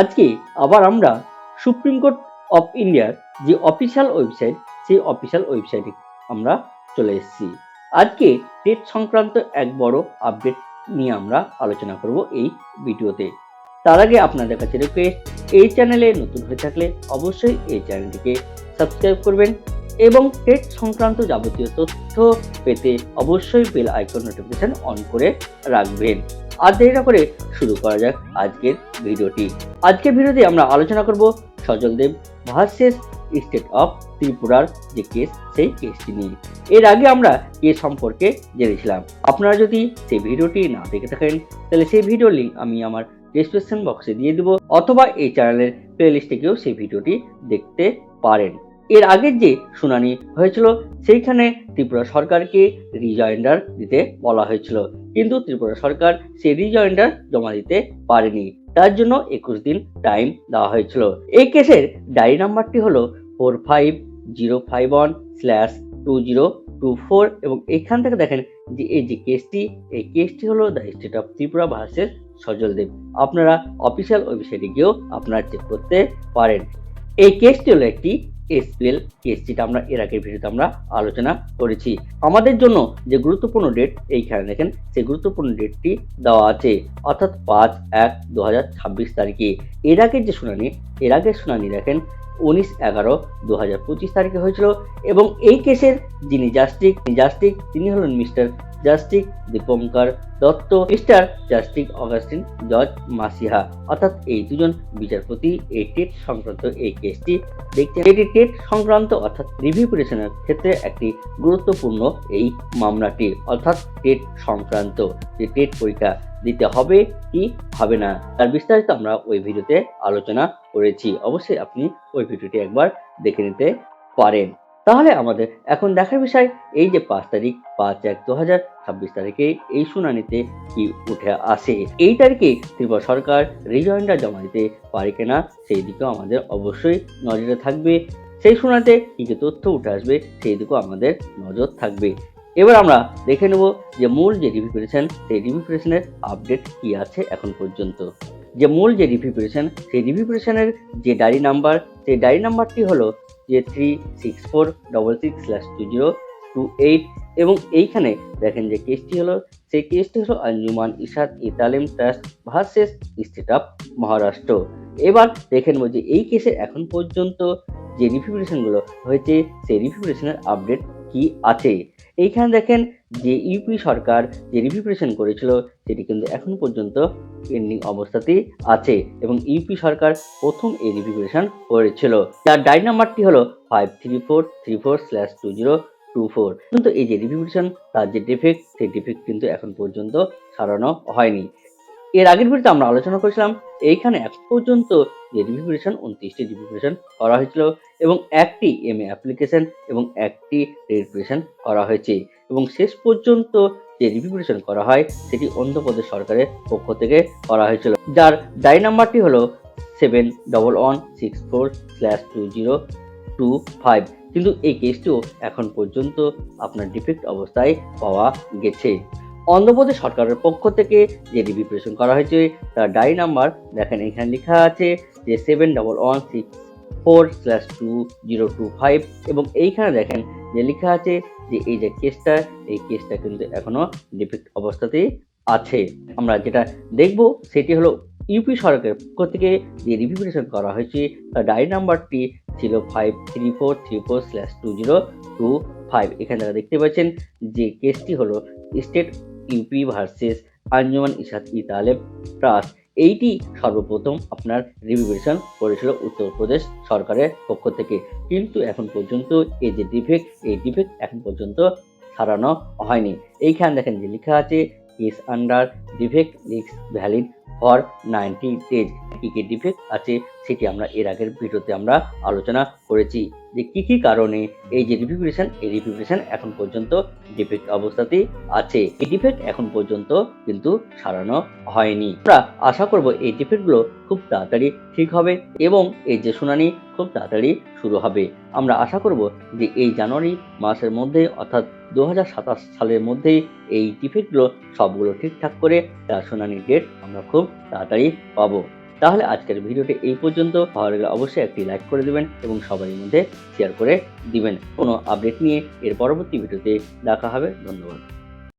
আজকে আবার আমরা সুপ্রিম কোর্ট অফ ইন্ডিয়ার যে অফিসিয়াল ওয়েবসাইট, সেই অফিসিয়াল ওয়েবসাইটে আমরা চলে এসেছি। আজকে টেট সংক্রান্ত এক বড় আপডেট নিয়ে আমরা আলোচনা করব এই ভিডিওতে। তার আগে আপনাদের কাছে রিকোয়েস্ট এই চ্যানেলে নতুন হয়ে থাকলে অবশ্যই এই চ্যানেলটিকে সাবস্ক্রাইব করবেন এবং টেট সংক্রান্ত যাবতীয় তথ্য পেতে অবশ্যই বেল আইকন নোটিফিকেশন অন করে রাখবেন। আর দেরি না করে শুরু করা যাক আজকের ভিডিওটি। আজকের ভিডিওতে আমরা আলোচনা করব সজলদেব ভার্সেস স্টেট অফ ত্রিপুরার যে কেস, সেই কেসটি নিয়ে। এর আগে আমরা কেস সম্পর্কে জেনেছিলাম। আপনারা যদি সেই ভিডিওটি না দেখে থাকেন, তাহলে সেই ভিডিও লিঙ্ক আমি আমার ডিসক্রিপশন বক্সে দিয়ে দেবো, অথবা এই চ্যানেলের প্লেলিস্টে গিয়েও সেই ভিডিওটি দেখতে পারেন। এর আগের যে শুনানি হয়েছিল, সেইখানে ত্রিপুরা সরকারকে রিজয়েন্ডার দিতে বলা হয়েছিল। কিন্তু ত্রিপুরা সরকার সেই রিজয়েন্ডার জমা দিতে পারেনি। তার জন্য একুশ দিন টাইম দেওয়া হয়েছিল। এই কেসের ডায়েরি নাম্বারটি হলো four five zero five one slash two zero two four এবং এখান থেকে দেখেন যে এই যে কেসটি এই কেসটি হলো the state of Tripura versus Sajal Deb. আপনারা অফিসিয়াল ওয়েবসাইটে গিয়েও আপনারা চেক করতে পারেন। এই কেসটি হলো একটি এসপিএল কেস যেটা আমরা এর আগের ভিডিওতে আমরা আলোচনা করেছি। আমাদের জন্য যে গুরুত্বপূর্ণ ডেট এইখানে দেখেন, সেই গুরুত্বপূর্ণ ডেটটি দেওয়া আছে, অর্থাৎ পাঁচ এক দু ছাব্বিশ তারিখে। এর আগের যে শুনানি, এর আগের শুনানি দেখেন, উনিশ এগারো দু হাজার পঁচিশ তারিখে হয়েছিল এবং এই কেসের যিনি জাস্টিক জাস্টিক তিনি হলেন mister justice Dipankar Datta, mister justice Augustine George Masih. অর্থাৎ এই দুজন বিচারপতি এই টেট সংক্রান্ত এই কেসটি দেখছেন এটি টেট সংক্রান্ত অর্থাৎ রিভিউ পিটিশনের ক্ষেত্রে একটি গুরুত্বপূর্ণ এই মামলাটি। অর্থাৎ টেট সংক্রান্ত যে টেট পরীক্ষা দিতে হবে কি হবে না, তার বিস্তারিত আমরা ওই ভিডিওতে আলোচনা করেছি। অবশ্যই আপনি ওই ভিডিওটি একবার দেখে নিতে পারেন। তাহলে আমাদের এখন দেখার বিষয় এই যে পাঁচ তারিখ, পাঁচ এক দু হাজার ছাব্বিশ তারিখে এই শুনানিতে কি উঠে আসে? এই তারিখে ত্রিপুরা সরকার রিজয়েন্ডার জমা দিতে পারে কিনা, সেই দিকেও আমাদের অবশ্যই নজরে থাকবে। সেই শুনানিতে কি কি তথ্য উঠে আসবে, সেই দিকেও আমাদের নজর থাকবে। এবার আমরা দেখে নেব যে মূল যে রিভিউ সেই রিভিউ আপডেট কি আছে এখন পর্যন্ত। যে মূল যে রিভিউ সেই রিভিউ যে ডায়েরি নাম্বার, সেই ডায়েরি নাম্বারটি হলো যে three six four double six slash two zero two eight এবং এইখানে দেখেন যে কেসটি হলো, সেই কেসটি হলো Anjuman Ishaat e Taleem trust versus state of Maharashtra. এবার দেখে নেব যে এই কেসের এখন পর্যন্ত যে রিভিউরেশনগুলো হয়েছে, সেই রিভিউরেশনের আপডেট কি আছে। এইখানে দেখেন যে ইউপি সরকার যে রিভিউরেশন করেছিল, সেটি কিন্তু এখন পর্যন্ত পেন্ডিং অবস্থাতেই আছে এবং ইউপি সরকার প্রথম এই রিভিউরেশন করেছিল। যার ডাই নাম্বারটি হলো five three four three four slash two zero two four কিন্তু এই যে রিভিউরেশন তার যে ডিফেক্ট সেই ডিফেক্ট কিন্তু এখন পর্যন্ত সারানো হয়নি। এর আগের ভিডিওতে আমরা আলোচনা করেছিলাম, এইখানে এখন পর্যন্ত যে রিভিউরেশন উনত্রিশটি রিভিউরেশন করা হয়েছিল এবং একটি এম অ্যাপ্লিকেশন এবং একটি রেজিস্ট্রেশন করা হয়েছে। এবং শেষ পর্যন্ত যে রিভিউরেশন করা হয়, সেটি অন্ধ্রপ্রদেশ সরকারের পক্ষ থেকে করা হয়েছিল। যার ডাই নাম্বারটি হলো seven double one six four slash two zero two five. কিন্তু এই কেসটিও এখন পর্যন্ত আপনার ডিফেক্ট অবস্থায় পাওয়া গেছে। অন্ধ্রপ্রদেশ সরকারের পক্ষ থেকে যে রিভিউরেশন করা হয়েছে, তার ডাই নাম্বার দেখেন, এখানে লেখা আছে যে seven double one six four slash two zero two five এবং এইখানে দেখেন যে লেখা আছে যে এই যে কেসটা এই কেসটা কিন্তু এখনও ডিফেক্ট অবস্থাতেই আছে। আমরা যেটা দেখব, সেটি হলো ইউপি সরকারের পক্ষ থেকে যে রিভিউরেশন করা হয়েছে, তার ডায়েরি নাম্বারটি ছিল five three four three four slash two zero two five এখানে দেখতে পাচ্ছেন যে কেসটি হলো state UP versus Anjuman Ishad e Taleb trust এইটি সর্বপ্রথম আপনার রিভিভেশন করেছিল উত্তরপ্রদেশ সরকারের পক্ষ থেকে। কিন্তু এখন পর্যন্ত এই যে ডিফেক্ট এই ডিফেক্ট এখন পর্যন্ত সারানো হয়নি। এইখানে দেখেন যে লেখা আছে is under defect leaks valid for ninety days কী কী ডিফেক্ট আছে, সেটি আমরা এর আগের ভিডিওতে আমরা আলোচনা করেছি যে কী কী কারণে এই যে রিভিউরেশন এই রিভিউরেশন এখন পর্যন্ত ডিফেক্ট অবস্থাতেই আছে। এই ডিফেক্ট এখন পর্যন্ত কিন্তু সারানো হয়নি। আমরা আশা করব এই ডিফেক্টগুলো খুব তাড়াতাড়ি ঠিক হবে এবং এই যে শুনানি খুব তাড়াতাড়ি শুরু হবে। আমরা আশা করব যে এই জানুয়ারি মাসের মধ্যে অর্থাৎ দু হাজার সাতাশ সালের মধ্যেই এই ডিফেক্টগুলো সবগুলো ঠিকঠাক করে তার শুনানির ডেট আমরা খুব তাড়াতাড়ি পাবো। তাহলে আজকের ভিডিওটি এই পর্যন্ত। ভালো লাগলে অবশ্যই একটি লাইক করে দেবেন এবং সবারই মধ্যে শেয়ার করে দিবেন। কোনো আপডেট নিয়ে এর পরবর্তী ভিডিওতে দেখা হবে। ধন্যবাদ।